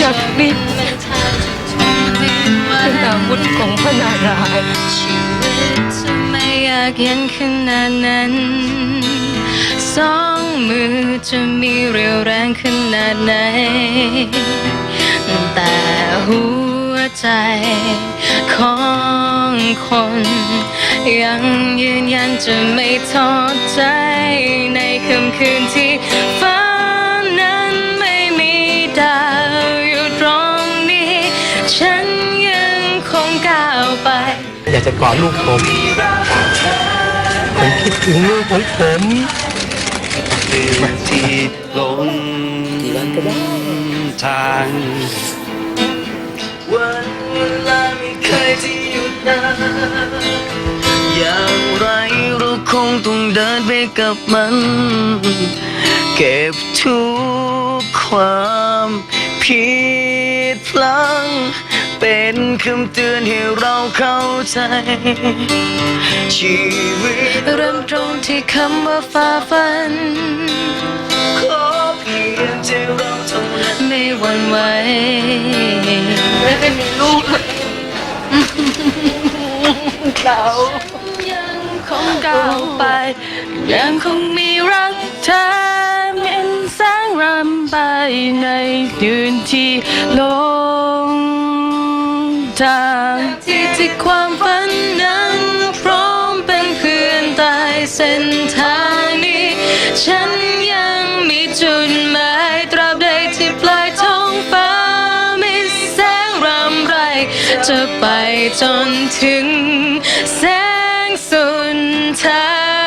จยดดิบเป็นอาวุธของพระนารายชีวิตจะไม่อยากเย็นขนาดนั้นสองมือจะมีเรียวแรงขนาดไหน แต่หัวใจของคน ยังยืนยันจะไม่ทอดใจในค่ำคืนที่ ไป อยากจะกอดลูกผม ผมคิดถึงลูกของผมที่หลงทางวันเวลาไม่เคยที่หยุดนานอย่างไรเราคงต้องเดินไปกับมัน เก็บทุกความผิดพลัง เป็นคำเตือนให้เราเข้าใจ ชีวิตเริ่มตรงที่คำว่าฝ่าฟัน ขอเพียงที่เราทนไม่หวั่นไหวไม่ได้มีลูกเรายังคงก้าวไป ยังคงมีรักเธอเป็นแสงรำไปในคืนที่โลง ทางที่ที่ความฝันนั้นพร้อมเป็นเพื่อนตายเส้นทางนี้ ฉันยังมีจุดหมายตราบใดที่ปลายท้องฟ้ามีแสงรำไร จะไปจนถึงแสงสุดท้าย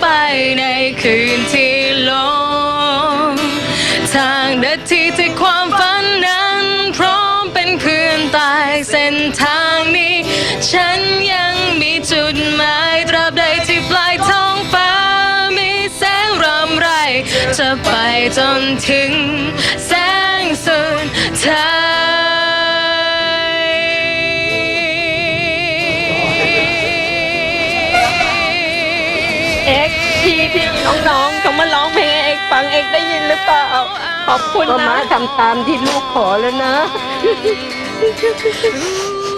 ไปในคืนที่ลง ทางเดินที่ที่ความฝันนั้น พร้อมเป็นเพื่อนตายเส้นทางนี้ ฉันยังมีจุดหมายตราบใดที่ปลายท้องฟ้า มีแสงรำไร จะไปจนถึงแสงสุดท้าย น้องๆเขามาร้องเพลงให้เอ็กซ์ฟังเอ็กซ์ได้ยินหรือเปล่าขอบคุณก็นะ มาทำตามที่ลูกขอแล้วนะร